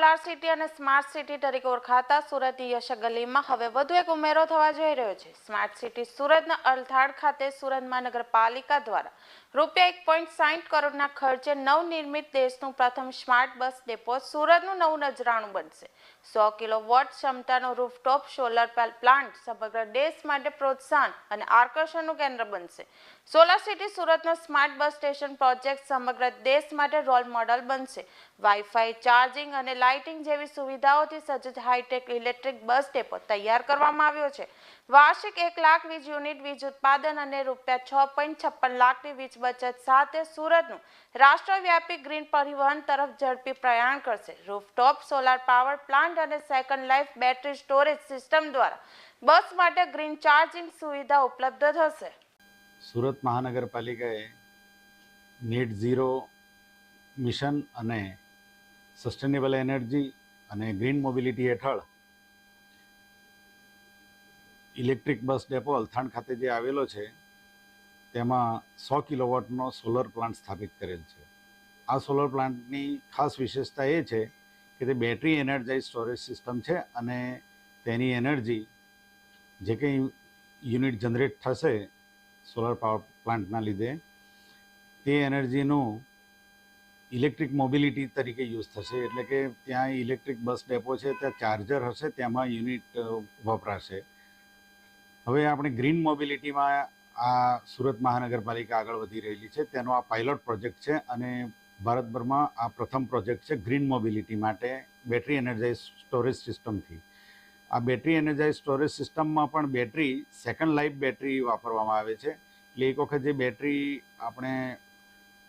Solar city અને smart city તરીકે ઓળખાતા સુરતની યશગલીમાં હવે વધુ એક ઉમેરો થવા જઈ રહ્યો છે. સ્માર્ટ સિટી સુરતના અલથાડ ખાતે સુરત મહાનગરપાલિકા દ્વારા રૂપિયા એક પોઈન્ટ સાહીઠ કરોડના ખર્ચે નવનિર્મિત દેશનું પ્રથમ સ્માર્ટ બસ ડેપો સુરતનું નવું નજરાણું બનશે. સો કિલો વોટ ક્ષમતાનો રૂફટોપ સોલર પ્લાન્ટ સમગ્ર દેશ માટે પ્રોત્સાહન અને આકર્ષણનું કેન્દ્ર બનશે. સોલાર સિટી સુરતનો સ્માર્ટ બસ સ્ટેશન પ્રોજેક્ટ સમગ્ર દેશ માટે રોલ મોડલ બનશે. વાઈફાઈ ચાર્જિંગ અને લાઇટિંગ જેવી સુવિધાઓથી સજ્જ હાઈટેક ઇલેક્ટ્રિક બસ ડેપો તૈયાર કરવામાં આવ્યો છે. વાર્ષિક એક લાખ વીજ યુનિટ વીજ ઉત્પાદન અને રૂપિયા છ પોઈન્ટ છપ્પન લાખની વીજ બચત સાથે સુરતનું રાષ્ટ્રવ્યાપી ગ્રીન પરિવહન તરફ ઝડપી પ્રયાણ કરશે. રૂફટોપ, સોલાર પાવર પ્લાન્ટ અને second life battery storage system દ્વારા બસ માટે ગ્રીન ચાર્જિંગ સુવિધા ઉપલબ્ધ થશે. સુરત મહાનગરપાલિકાએ નેટ ઝીરો મિશન અને સસ્ટેનેબલ એનર્જી અને ગ્રીન મોબિલિટી હેઠળ ઇલેક્ટ્રિક બસ ડેપો અલથાણ ખાતે જે આવેલો છે, તેમાં સો કિલોવોટનો સોલર પ્લાન્ટ સ્થાપિત કરેલ છે. આ સોલર પ્લાન્ટની ખાસ વિશેષતા એ છે કે તે બેટરી એનર્જાઇઝ સ્ટોરેજ સિસ્ટમ છે અને તેની એનર્જી જે કંઈ યુનિટ જનરેટ થશે સોલર પાવર પ્લાન્ટના લીધે, તે એનર્જીનું ઇલેક્ટ્રિક મોબિલિટી તરીકે યુઝ થશે, એટલે કે ત્યાં ઇલેક્ટ્રિક બસ ડેપો છે, ત્યાં ચાર્જર હશે, તેમાં યુનિટ વપરાશે. હવે આપણે ગ્રીન મોબિલિટીમાં આ સુરત મહાનગરપાલિકા આગળ વધી રહેલી છે, તેનો આ પાયલોટ પ્રોજેક્ટ છે, અને ભારતભરમાં આ પ્રથમ પ્રોજેક્ટ છે ગ્રીન મોબિલિટી માટે બેટરી એનર્જાઇઝ સ્ટોરેજ સિસ્ટમથી. આ બેટરી એનર્જાઇઝ સ્ટોરેજ સિસ્ટમમાં પણ બેટરી, સેકન્ડ લાઈફ બેટરી વાપરવામાં આવે છે. એટલે એક વખત જે બેટરી આપણે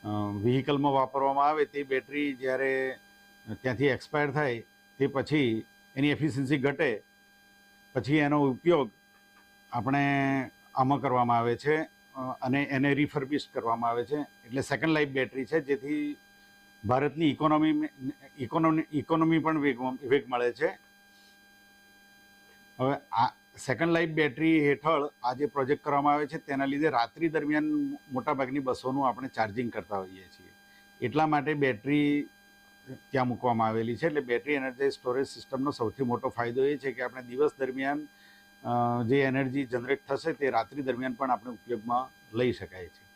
વ્હીકલમાં વાપરવામાં આવે તે બેટરી જ્યારે ત્યાંથી એક્સપાયર થાય તે પછી એની એફિશિયન્સી ઘટે, પછી એનો ઉપયોગ આપણે આમાં કરવામાં આવે છે અને એને રિફર્બિશ કરવામાં આવે છે. એટલે સેકન્ડ લાઈફ બેટરી છે, જેથી ભારતની ઇકોનોમી ઇકોનોમી ઇકોનોમી પણ વેગ વેગ મળે છે. હવે આ સેકન્ડ લાઈફ બેટરી હેઠળ આ જે પ્રોજેક્ટ કરવામાં આવે છે, તેના લીધે રાત્રિ દરમિયાન મોટાભાગની બસોનું આપણે ચાર્જિંગ કરતા હોઈએ છીએ. એટલા માટે બેટરી ત્યાં મૂકવામાં આવેલી છે, એટલે બેટરી એનર્જાઇઝ સ્ટોરેજ સિસ્ટમનો સૌથી મોટો ફાયદો એ છે કે આપણે દિવસ દરમિયાન જે એનર્જી જનરેટ થશે તે રાત્રિ દરમિયાન પણ આપણે ઉપયોગમાં લઈ શકાય છે.